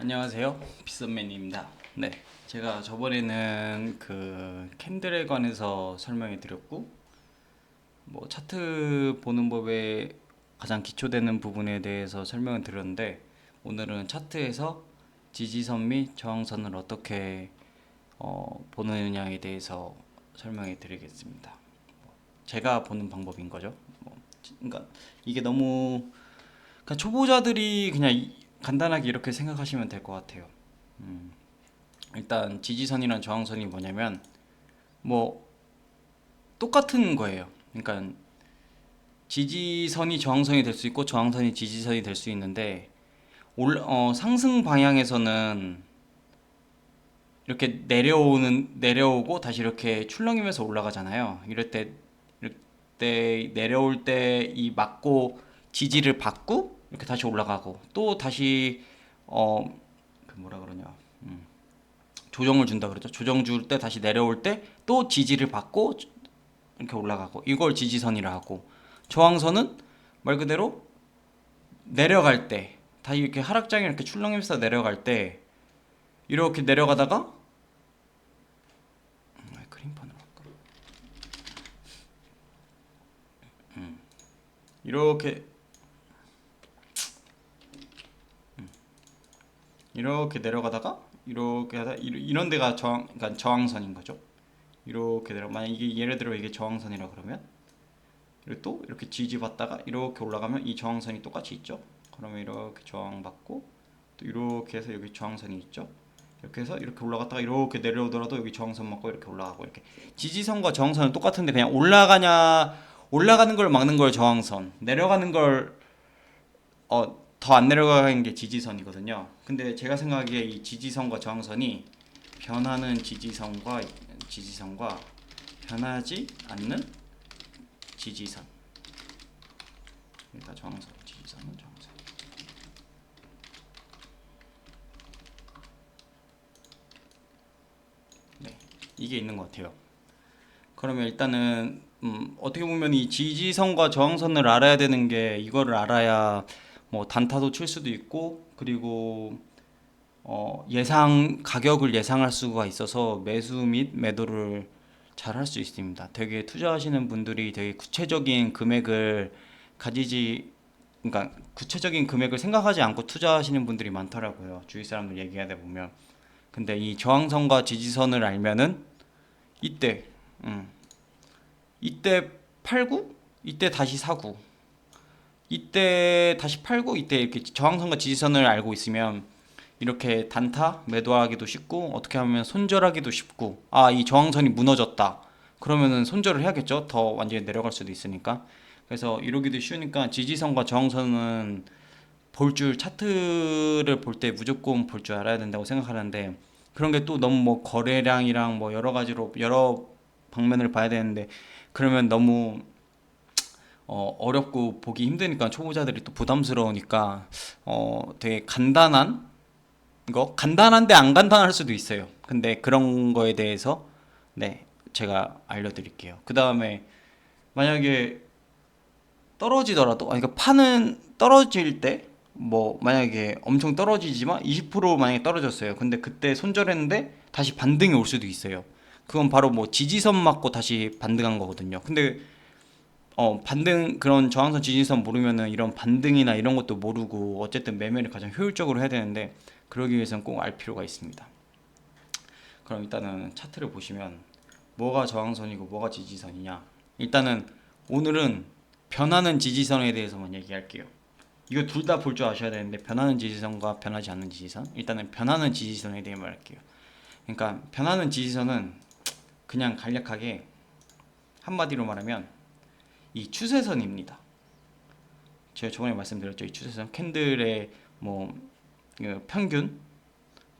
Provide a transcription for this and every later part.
안녕하세요. 비썸맨입니다. 네. 제가 저번에는 그 캔들에 관해서 설명해 드렸고 뭐 차트 보는 법에 가장 기초되는 부분에 대해서 설명을 드렸는데 오늘은 차트에서 지지선 및 저항선을 어떻게 어, 보느냐에 대해서 설명해 드리겠습니다. 제가 보는 방법인 거죠. 뭐, 그러니까 이게 너무 그러니까 초보자들이 그냥 이- 간단하게 이렇게 생각하시면 될 것 같아요. 음, 일단 지지선이랑 저항선이 뭐냐면 뭐 똑같은 거예요. 그러니까 지지선이 저항선이 될 수 있고 저항선이 지지선이 될 수 있는데 올, 어, 상승 방향에서는 이렇게 내려오는 내려오고 다시 이렇게 출렁이면서 올라가잖아요. 이럴 때 이럴 때 내려올 때 이 맞고 지지를 받고 이렇게 다시 올라가고 또 다시 어그 뭐라 그러냐 음, 조정을 준다 그러죠. 조정 줄 때 다시 내려올 때 또 지지를 받고 이렇게 올라가고 이걸 지지선이라 하고 저항선은 말 그대로 내려갈 때 다시 이렇게 하락장에 이렇게 출렁이면서 내려갈 때 이렇게 내려가다가 음? 음, 이렇게 이렇게 내려가다가 이렇게 하다 이런 데가 저항 그러니까 저항선인 거죠. 이렇게 내려 만약 이게 예를 들어 이게 저항선이라 그러면 그리고 또 이렇게 지지받다가 이렇게 올라가면 이 저항선이 똑같이 있죠. 그러면 이렇게 저항받고 또 이렇게 해서 여기 저항선이 있죠. 이렇게 해서 이렇게 올라갔다가 이렇게 내려오더라도 여기 저항선 맞고 이렇게 올라가고 이렇게 지지선과 저항선은 똑같은데 그냥 올라가냐 올라가는 걸 막는 걸 저항선 내려가는 걸 어, 더 안 내려가는 게 지지선이거든요. 근데 제가 생각하기에 이 지지선과 저항선이 변하는 지지선과 지지선과 변하지 않는 지지선. 그러니까 저항선, 지지선은 저항선. 네, 이게 있는 것 같아요. 그러면 일단은 음, 어떻게 보면 이 지지선과 저항선을 알아야 되는 게 이거를 알아야 뭐 단타도 칠 수도 있고 그리고 어, 예상 가격을 예상할 수가 있어서 매수 및 매도를 잘 할 수 있습니다. 되게 투자하시는 분들이 되게 구체적인 금액을 가지지 그러니까 구체적인 금액을 생각하지 않고 투자하시는 분들이 많더라고요. 주위 사람들 얘기하다 보면. 근데 이 저항선과 지지선을 알면은 이때 음, 이때 팔고 이때 다시 사고 이때 다시 팔고 이때 이렇게 저항선과 지지선을 알고 있으면 이렇게 단타 매도하기도 쉽고 어떻게 하면 손절하기도 쉽고 아 이 저항선이 무너졌다. 그러면은 손절을 해야겠죠? 더 완전히 내려갈 수도 있으니까. 그래서 이러기도 쉬우니까 지지선과 저항선은 볼 줄 차트를 볼 때 무조건 볼 줄 알아야 된다고 생각하는데 그런 게 또 너무 뭐 거래량이랑 뭐 여러 가지로 여러 방면을 봐야 되는데 그러면 너무 어, 어렵고 보기 힘드니까 초보자들이 또 부담스러우니까 어, 되게 간단한 거 간단한데 안 간단할 수도 있어요. 근데 그런 거에 대해서 네 제가 알려드릴게요. 그 다음에 만약에 떨어지더라도 아니 그러니까 파는 떨어질 때 뭐 만약에 엄청 떨어지지만 20% 만약에 떨어졌어요. 근데 그때 손절했는데 다시 반등이 올 수도 있어요. 그건 바로 뭐 지지선 맞고 다시 반등한 거거든요. 근데 어 반등 그런 저항선 지지선 모르면은 이런 반등이나 이런 것도 모르고 어쨌든 매매를 가장 효율적으로 해야 되는데 그러기 위해서는 꼭 알 필요가 있습니다. 그럼 일단은 차트를 보시면 뭐가 저항선이고 뭐가 지지선이냐 일단은 오늘은 변하는 지지선에 대해서만 얘기할게요. 이거 둘 다 볼 줄 아셔야 되는데 변하는 지지선과 변하지 않는 지지선 일단은 변하는 지지선에 대해 말할게요. 그러니까 변하는 지지선은 그냥 간략하게 한마디로 말하면 이 추세선입니다. 제가 저번에 말씀드렸죠. 이 추세선 캔들의 뭐그 평균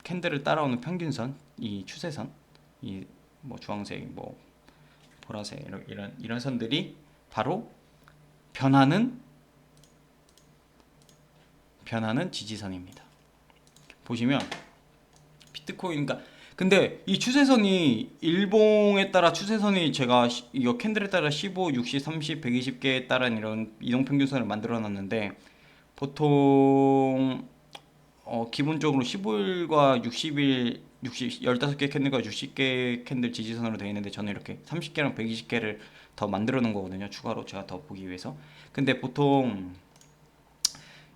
캔들을 따라오는 평균선 이 추세선 이 뭐 주황색 뭐 보라색 이런 이런, 선들이 바로 변하는 변하는 지지선입니다. 보시면 비트코인 그러니까 근데 이 추세선이 일봉에 따라 추세선이 제가 시- 이거 캔들에 따라 15, 60, 30, 120개에 따른 이런 이동 평균선을 만들어 놨는데 보통 어, 기본적으로 15일과 60일 60 15개 캔들과 60개 캔들 지지선으로 되어 있는데 저는 이렇게 30개랑 120개를 더 만들어 놓은 거거든요. 추가로 제가 더 보기 위해서. 근데 보통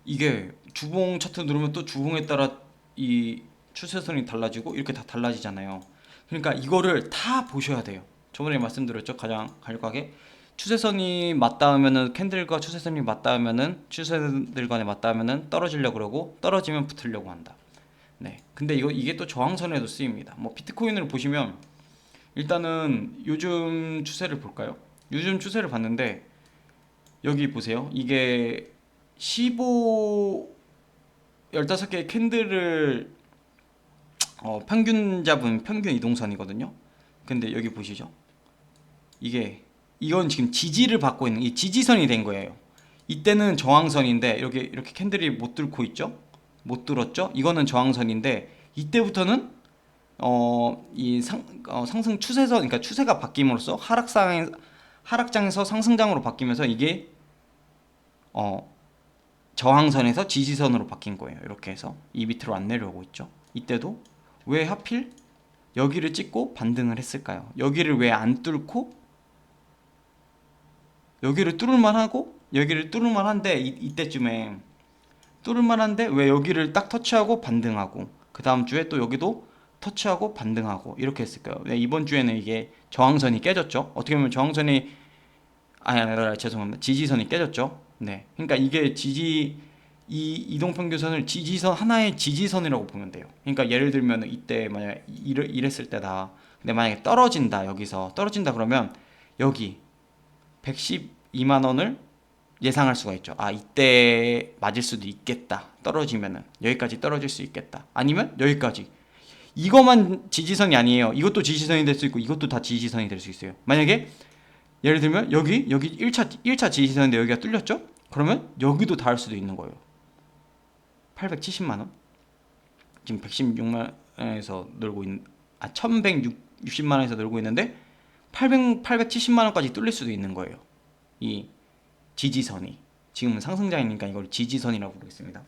이게 주봉 차트 누르면 또 주봉에 따라 이 추세선이 달라지고 이렇게 다 달라지잖아요. 그러니까 이거를 다 보셔야 돼요. 저번에 말씀드렸죠. 가장 간략하게 추세선이 맞닿으면은 캔들과 추세선이 맞닿으면은 추세들 간에 맞닿으면은 떨어지려고 그러고 떨어지면 붙으려고 한다. 네. 근데 이거 이게 또 저항선에도 쓰입니다. 뭐 비트코인을 보시면 일단은 요즘 추세를 볼까요? 요즘 추세를 봤는데 여기 보세요. 이게 15 15개의 캔들을 어, 평균 잡은 평균 이동선이거든요. 근데 여기 보시죠. 이게 이건 지금 지지를 받고 있는 이 지지선이 된 거예요. 이때는 저항선인데 이렇게 이렇게 캔들이 못 뚫고 있죠. 못 뚫었죠. 이거는 저항선인데 이때부터는 어 이 상 어, 상승 추세선 그러니까 추세가 바뀜으로써 하락상 하락장에서 상승장으로 바뀌면서 이게 어 저항선에서 지지선으로 바뀐 거예요. 이렇게 해서 이 밑으로 안 내려오고 있죠. 이때도 왜 하필 여기를 찍고 반등을 했을까요? 여기를 왜 안 뚫고 여기를 뚫을만 하고 여기를 뚫을만 한데 이, 이때쯤에 뚫을만 한데 왜 여기를 딱 터치하고 반등하고 그 다음 주에 또 여기도 터치하고 반등하고 이렇게 했을까요? 네, 이번 주에는 이게 저항선이 깨졌죠. 어떻게 보면 저항선이 아니 죄송합니다. 지지선이 깨졌죠. 네, 그러니까 이게 지지 이 이동평균선을 지지선 하나의 지지선이라고 보면 돼요. 그러니까 예를 들면 이때 만약 이랬을 때다. 근데 만약에 떨어진다 여기서 떨어진다 그러면 여기 112만 원을 예상할 수가 있죠. 아 이때 맞을 수도 있겠다. 떨어지면은 여기까지 떨어질 수 있겠다. 아니면 여기까지. 이것만 지지선이 아니에요. 이것도 지지선이 될 수 있고 이것도 다 지지선이 될 수 있어요. 만약에 예를 들면 여기 여기 1차 1차 지지선인데 여기가 뚫렸죠? 그러면 여기도 닿을 수도 있는 거예요. 870만 원. 지금 116만 원에서 놀고 있는 아 1160만 원에서 놀고 있는데 800 870만 원까지 뚫릴 수도 있는 거예요. 이 지지선이 지금은 상승장이니까 이걸 지지선이라고 부르겠습니다.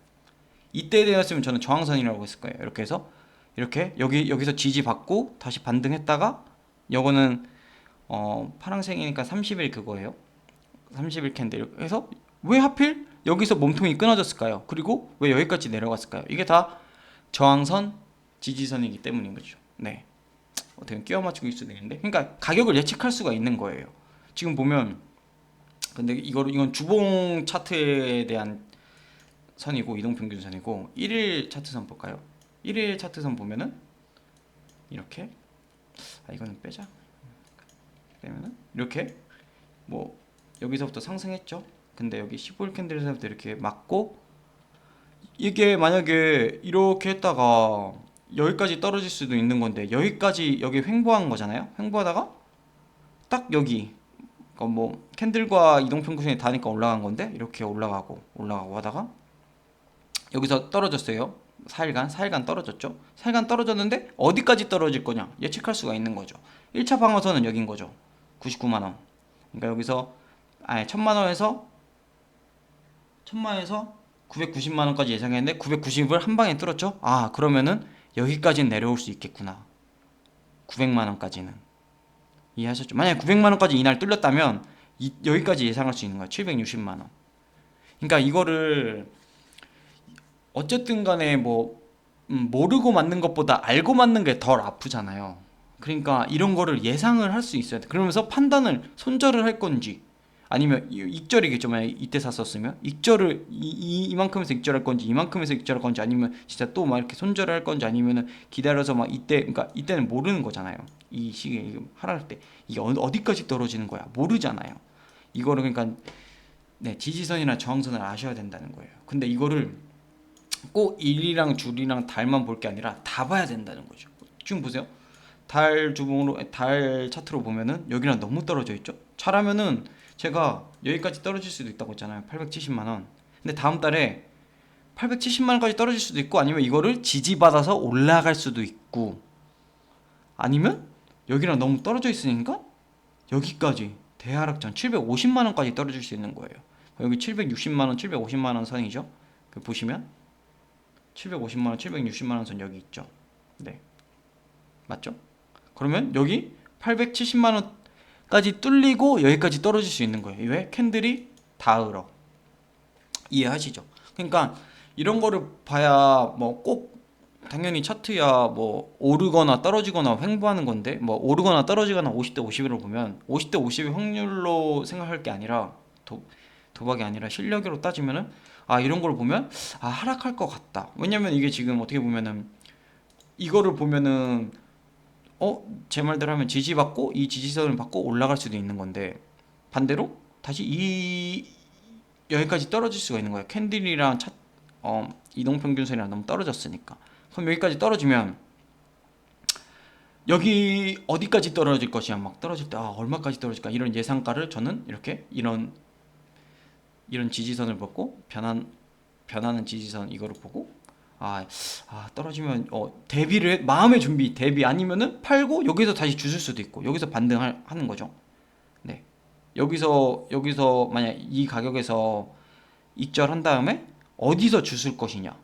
이때 되었으면 저는 저항선이라고 했을 거예요. 이렇게 해서 이렇게 여기 여기서 지지 받고 다시 반등했다가 요거는 어 파란색이니까 30일 그거예요. 30일 캔들. 그래서 왜 하필 여기서 몸통이 끊어졌을까요? 그리고 왜 여기까지 내려갔을까요? 이게 다 저항선, 지지선이기 때문인 거죠. 네. 어떻게 끼워 맞추기 수도 있는데, 그러니까 가격을 예측할 수가 있는 거예요. 지금 보면, 근데 이거를 이건 주봉 차트에 대한 선이고 이동 평균 선이고 1일 차트선 볼까요? 1일 차트선 보면은 이렇게 아 이거는 빼자 빼면은 이렇게 뭐 여기서부터 상승했죠. 근데 여기 15일 캔들에서부터 이렇게 맞고 이게 만약에 이렇게 했다가 여기까지 떨어질 수도 있는 건데 여기까지 여기 횡보한 거잖아요. 횡보하다가 딱 여기 그뭐 캔들과 이동평균선이 닿으니까 올라간 건데 이렇게 올라가고 올라가고 하다가 여기서 떨어졌어요. 4일간 4일간 떨어졌죠. 4일간 떨어졌는데 어디까지 떨어질 거냐 예측할 수가 있는 거죠. 1차 방어선은 여긴 거죠. 99만 원. 그러니까 여기서 아니 1000만 원에서 1000만 원에서 990만 원까지 예상했는데 990을 한 방에 뚫었죠. 아, 그러면은 여기까지는 내려올 수 있겠구나. 900만 원까지는. 이해하셨죠? 만약에 900만 원까지 이날 뚫렸다면 이, 여기까지 예상할 수 있는 거야. 760만 원. 그러니까 이거를 어쨌든 간에 뭐 음, 모르고 맞는 것보다 알고 맞는 게 덜 아프잖아요. 그러니까 이런 거를 예상을 할 수 있어야 돼. 그러면서 판단을 손절을 할 건지 아니면 이- 익절이겠죠. 만약 이때 샀었으면 익절을 이, 이, 이 만큼에서 익절할 건지 이만큼에서 익절할 건지 아니면 진짜 또 막 이렇게 손절을 할 건지 아니면은 기다려서 막 이때 그러니까 이때는 모르는 거잖아요. 이 이거 하락할 때 이게 어- 어디까지 떨어지는 거야 모르잖아요. 이거를 그러니까 네 지지선이나 저항선을 아셔야 된다는 거예요. 근데 이거를 꼭 일이랑 줄이랑 달만 볼 게 아니라 다 봐야 된다는 거죠. 지금 보세요. 달 주봉으로 달 차트로 보면은 여기랑 너무 떨어져 있죠. 차라면은 제가 여기까지 떨어질 수도 있다고 했잖아요. 870만 원. 근데 다음 달에 870만 원까지 떨어질 수도 있고 아니면 이거를 지지받아서 올라갈 수도 있고 아니면 여기랑 너무 떨어져 있으니까 여기까지 대하락전 750만 원까지 떨어질 수 있는 거예요. 여기 760만 원, 750만 원 선이죠. 그 보시면 750만 원, 760만 원 선 여기 있죠. 네. 맞죠? 그러면 여기 870만 원까지 뚫리고 여기까지 떨어질 수 있는 거예요. 왜? 캔들이 닿으러. 이해하시죠? 그러니까 이런 거를 봐야 뭐 꼭 당연히 차트야 뭐 오르거나 떨어지거나 횡보하는 건데 뭐 오르거나 떨어지거나 50대 50으로 보면 50대 50의 확률로 생각할 게 아니라 도, 도박이 아니라 실력으로 따지면은 아 이런 걸 보면 아 하락할 것 같다. 왜냐면 이게 지금 어떻게 보면은 이거를 보면은 어 제 말대로 하면 지지받고 이 지지선을 받고 올라갈 수도 있는 건데 반대로 다시 이 여기까지 떨어질 수가 있는 거예요. 캔들이랑 차, 어, 이동평균선이랑 너무 떨어졌으니까. 그럼 여기까지 떨어지면 여기 어디까지 떨어질 것이야 막 떨어질 때 아, 얼마까지 떨어질까 이런 예상가를 저는 이렇게 이런 이런 지지선을 보고 변한 변하는 지지선 이거를 보고 아, 아 떨어지면 어 대비를 해- 마음의 준비 대비 아니면은 팔고 여기서 다시 주실 수도 있고 여기서 반등할 하는 거죠. 네 여기서 여기서 만약 이 가격에서 익절한 다음에 어디서 주실 것이냐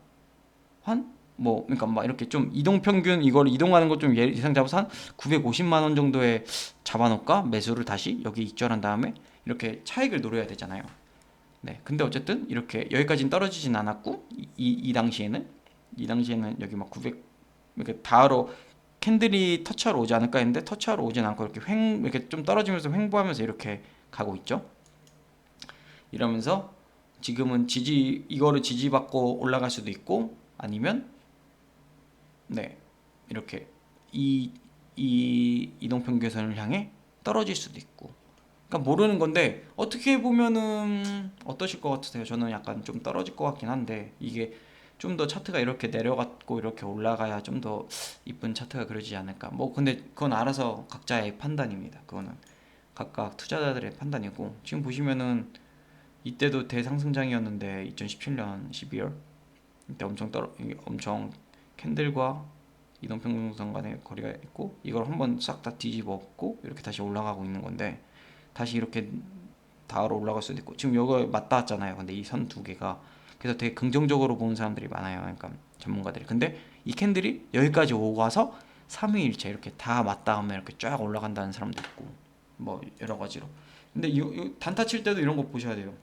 한 뭐 그러니까 막 이렇게 좀 이동 평균 이걸 이동하는 거좀 예상 잡아서 한 950만 원 정도에 잡아놓을까 매수를 다시 여기 익절한 다음에 이렇게 차익을 노려야 되잖아요. 네 근데 어쨌든 이렇게 여기까지는 떨어지진 않았고 이, 이, 이 당시에는 이 당시에는 여기 막 900 이렇게 다하러 캔들이 터치하러 오지 않을까 했는데 터치하러 오진 않고 이렇게 횡 이렇게 좀 떨어지면서 횡보하면서 이렇게 가고 있죠. 이러면서 지금은 지지 이거를 지지받고 올라갈 수도 있고 아니면 네 이렇게 이, 이 이동평균선을 향해 떨어질 수도 있고 그러니까 모르는 건데 어떻게 보면은 어떠실 것 같으세요? 저는 약간 좀 떨어질 것 같긴 한데 이게 좀 더 차트가 이렇게 내려갔고 이렇게 올라가야 좀 더 이쁜 차트가 그러지 않을까. 뭐 근데 그건 알아서 각자의 판단입니다. 그거는 각각 투자자들의 판단이고. 지금 보시면은 이때도 대상승장이었는데 2017년 12월 이때 엄청 떨어 엄청 캔들과 이동평균선 간의 거리가 있고 이걸 한번 싹 다 뒤집어 엎고 이렇게 다시 올라가고 있는 건데 다시 이렇게 다으로 올라갈 수도 있고. 지금 여기 맞닿았잖아요. 근데 이 선 두 개가 그래서 되게 긍정적으로 보는 사람들이 많아요 그러니까 전문가들이. 근데 이 캔들이 여기까지 오고 와서 삼위일체 이렇게 다 맞닿으면 이렇게 쫙 올라간다는 사람도 있고 뭐 여러 가지로. 근데 이, 이 단타 칠 때도 이런 거 보셔야 돼요.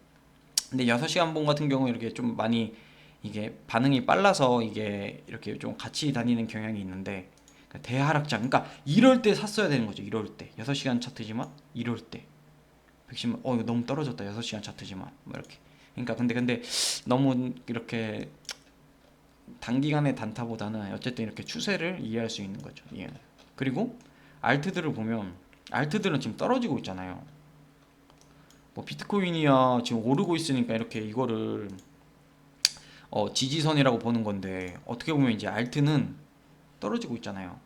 근데 6시간 봉 같은 경우 이렇게 좀 많이 이게 반응이 빨라서 이게 이렇게 좀 같이 다니는 경향이 있는데 그러니까 대하락장 그러니까 이럴 때 샀어야 되는 거죠 이럴 때. 6시간 차트지만 이럴 때. 110만 어 이거 너무 떨어졌다 6시간 차트지만. 뭐 이렇게 그러니까 근데 근데 너무 이렇게 단기간의 단타보다는 어쨌든 이렇게 추세를 이해할 수 있는 거죠 이해는 그리고 알트들을 보면 알트들은 지금 떨어지고 있잖아요 뭐 비트코인이야 지금 오르고 있으니까 이렇게 이거를 어, 지지선이라고 보는 건데 어떻게 보면 이제 알트는 떨어지고 있잖아요.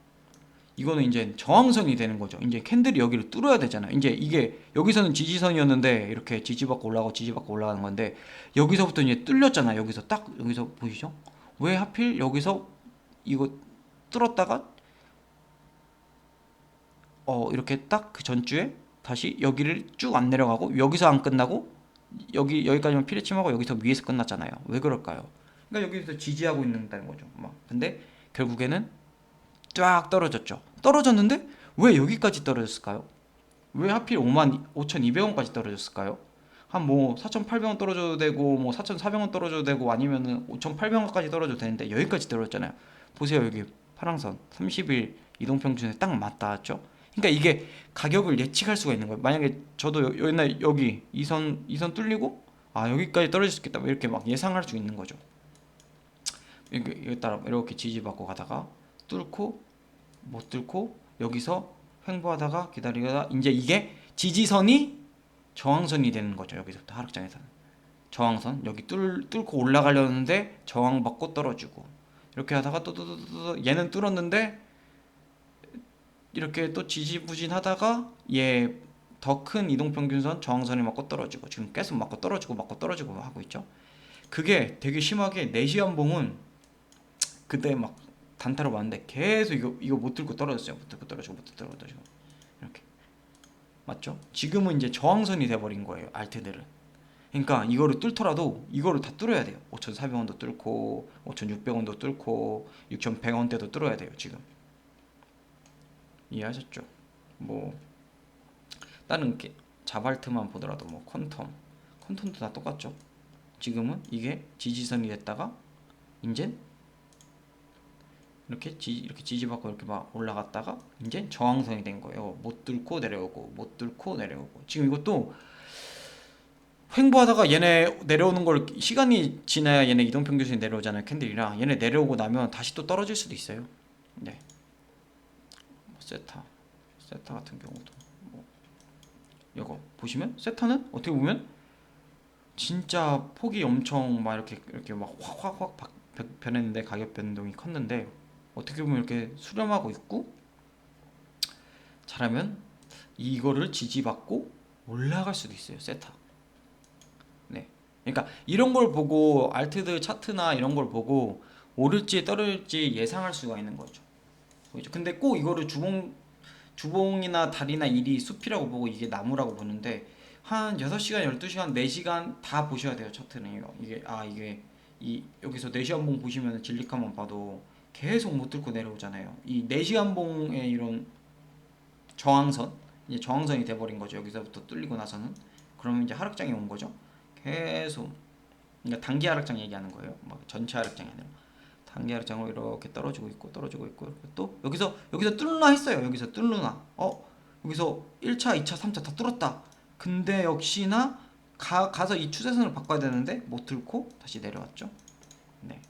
이거는 이제 저항선이 되는 거죠. 이제 캔들이 여기를 뚫어야 되잖아요. 이제 이게 여기서는 지지선이었는데 이렇게 지지받고 올라가고 지지받고 올라가는 건데 여기서부터 이제 뚫렸잖아요. 여기서 딱 여기서 보이죠? 왜 하필 여기서 이거 뚫었다가 어 이렇게 딱 그 전주에 다시 여기를 쭉 안 내려가고 여기서 안 끝나고 여기 여기까지만 피레침하고 여기서 위에서 끝났잖아요. 왜 그럴까요? 그러니까 여기서 지지하고 있는다는 거죠. 막 근데 결국에는 쫙 떨어졌죠. 떨어졌는데 왜 여기까지 떨어졌을까요? 왜 하필 5만 5,200원까지 떨어졌을까요? 한 뭐 4,800원 떨어져도 되고 뭐 4,400원 떨어져도 되고 아니면은 5,800원까지 떨어져도 되는데 여기까지 떨어졌잖아요. 보세요 여기 파랑선 30일 이동평균에 딱 맞닿았죠. 그러니까 이게 가격을 예측할 수가 있는 거예요. 만약에 저도 여- 옛날 여기 이 선 이 선 뚫리고 아 여기까지 떨어질 수 있겠다 뭐 이렇게 막 예상할 수 있는 거죠. 이렇게 따라 이렇게 지지받고 가다가 뚫고 못 뚫고 여기서 횡보하다가 기다리다가 이제 이게 지지선이 저항선이 되는 거죠. 여기서부터 하락장에서는 저항선 여기 뚫 뚫고 올라가려는데 저항받고 떨어지고 이렇게 하다가 또또또또 얘는 뚫었는데 이렇게 또 지지부진하다가 얘 더 큰 이동평균선 저항선이 맞고 떨어지고 지금 계속 맞고 떨어지고 맞고 떨어지고 하고 있죠. 그게 되게 심하게 4시 연봉은 그때 막 단타로 봤는데 계속 이거 이거 못 들고 떨어졌어요. 못 들고 떨어지고 못 들고 떨어지고 이렇게 맞죠? 지금은 이제 저항선이 돼버린 거예요. 알트들은. 그러니까 이거를 뚫더라도 이거를 다 뚫어야 돼요. 5,400원도 뚫고 5,600원도 뚫고 6,100원대도 뚫어야 돼요. 지금 이해하셨죠? 뭐 다른 게 자발트만 보더라도 뭐 퀀텀 퀀텀도 다 똑같죠. 지금은 이게 지지선이 됐다가 이제 이렇게 지 이렇게 지지받고 이렇게 막 올라갔다가 이제 저항선이 된 거예요. 못 뚫고 내려오고 못 뚫고 내려오고. 지금 이것도 횡보하다가 얘네 내려오는 걸 시간이 지나야 얘네 이동평균선이 내려오잖아요 캔들이랑. 얘네 내려오고 나면 다시 또 떨어질 수도 있어요. 네. 세타. 세타 같은 경우도. 뭐. 이거 보시면 세타는 어떻게 보면 진짜 폭이 엄청 막 이렇게 이렇게 막 확 확확 바- 변- 변했는데 가격 변동이 컸는데 어떻게 보면 이렇게 수렴하고 있고 잘하면 이거를 지지받고 올라갈 수도 있어요 세타 네. 그러니까 이런 걸 보고 알트드 차트나 이런 걸 보고 오를지 떨어질지 예상할 수가 있는 거죠. 보이죠? 근데 꼭 이거를 주봉 주봉이나 달이나 일이 숲이라고 보고 이게 나무라고 보는데 한 6시간, 12시간, 4시간 다 보셔야 돼요. 차트는 이거. 이게 아 이게 이 여기서 4시간 봉 보시면 진리카만 봐도 계속 못 뚫고 내려오잖아요. 이 4시간 봉의 이런 저항선 이제 저항선이 돼 버린 거죠. 여기서부터 뚫리고 나서는 그러면 이제 하락장이 온 거죠. 계속 그러니까 단기 하락장 얘기하는 거예요. 막 전체 하락장이 아니라 단기 하락장으로 이렇게 떨어지고 있고 떨어지고 있고 또 여기서 여기서 뚫나 했어요. 여기서 뚫나. 어 여기서 1차, 2차, 3차 다 뚫었다. 근데 역시나 가, 가서 이 추세선을 바꿔야 되는데 못 뚫고 다시 내려왔죠. 네.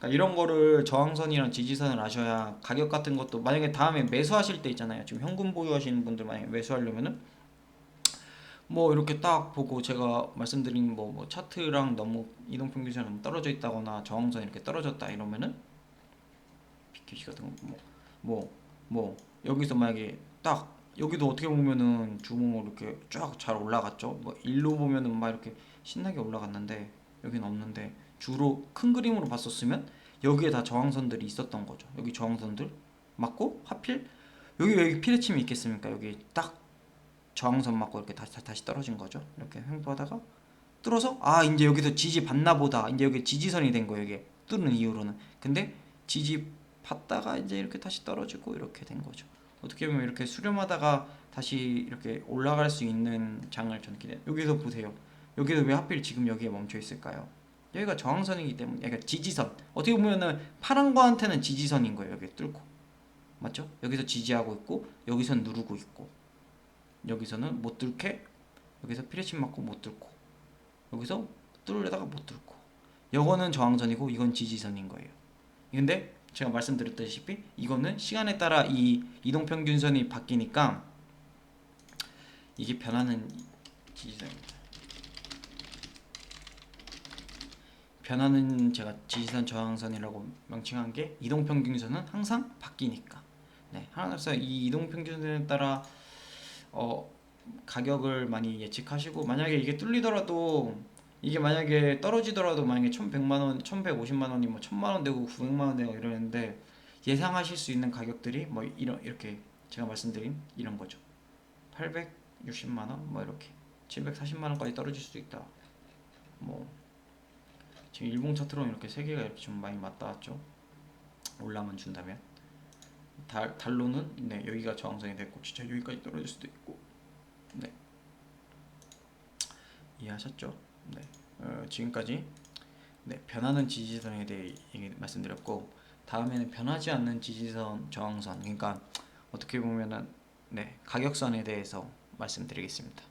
그러니까 이런 거를 저항선이랑 지지선을 아셔야 가격 같은 것도 만약에 다음에 매수하실 때 있잖아요. 지금 현금 보유하시는 분들 만약에 매수하려면은 뭐 이렇게 딱 보고 제가 말씀드린 뭐, 뭐 차트랑 너무 이동평균선 너무 떨어져 있다거나 저항선 이렇게 떨어졌다 이러면은 BQC 같은 거뭐뭐 뭐, 뭐 여기서 만약에 딱 여기도 어떻게 보면은 주봉으로 이렇게 쫙 잘 올라갔죠 뭐 일로 보면은 막 이렇게 신나게 올라갔는데 여기는 없는데 주로 큰 그림으로 봤었으면 여기에 다 저항선들이 있었던 거죠 여기 저항선들 맞고 하필 여기 왜 피레침이 있겠습니까 여기 딱 저항선 맞고 이렇게 다시 다시 떨어진 거죠. 이렇게 횡보하다가 뚫어서 아 이제 여기서 지지 받나 보다. 이제 여기 지지선이 된 거예요. 이게 뚫는 이후로는. 근데 지지 받다가 이제 이렇게 다시 떨어지고 이렇게 된 거죠. 어떻게 보면 이렇게 수렴하다가 다시 이렇게 올라갈 수 있는 장을 저는 기대. 여기서 보세요. 여기서 왜 하필 지금 여기에 멈춰 있을까요? 여기가 저항선이기 때문에 여기가 지지선. 어떻게 보면은 파란 거한테는 지지선인 거예요. 여기 뚫고 맞죠? 여기서 지지하고 있고 여기선 누르고 있고 여기서는 못 뚫게 여기서 피레침 맞고 못 뚫고 여기서 뚫으려다가 못 뚫고 요거는 저항선이고 이건 지지선인 거예요 근데 제가 말씀드렸다시피 이거는 시간에 따라 이 이동평균선이 바뀌니까 이게 변하는 지지선입니다 변하는 제가 지지선 저항선이라고 명칭한 게 이동 평균선은 항상 바뀌니까 네 항상 이 이동 평균선에 따라 어, 가격을 많이 예측하시고 만약에 이게 뚫리더라도 이게 만약에 떨어지더라도 만약에 1,100만 원, 1,150만 원이 뭐 1,000만 원 되고 900만 원 되고 이러는데 예상하실 수 있는 가격들이 뭐 이런 이렇게 제가 말씀드린 이런 거죠. 860만 원, 뭐 이렇게 740만 원까지 떨어질 수도 있다. 뭐 지금 일봉 차트로는 이렇게 세 개가 이렇게 좀 많이 맞닿았죠. 올라만 준다면. 달, 달로는 네 여기가 저항선이 됐고 진짜 여기까지 떨어질 수도 있고 네 이해하셨죠? 네 어, 지금까지 네 변하는 지지선에 대해 얘기 말씀드렸고 다음에는 변하지 않는 지지선 저항선 그러니까 어떻게 보면은 네 가격선에 대해서 말씀드리겠습니다.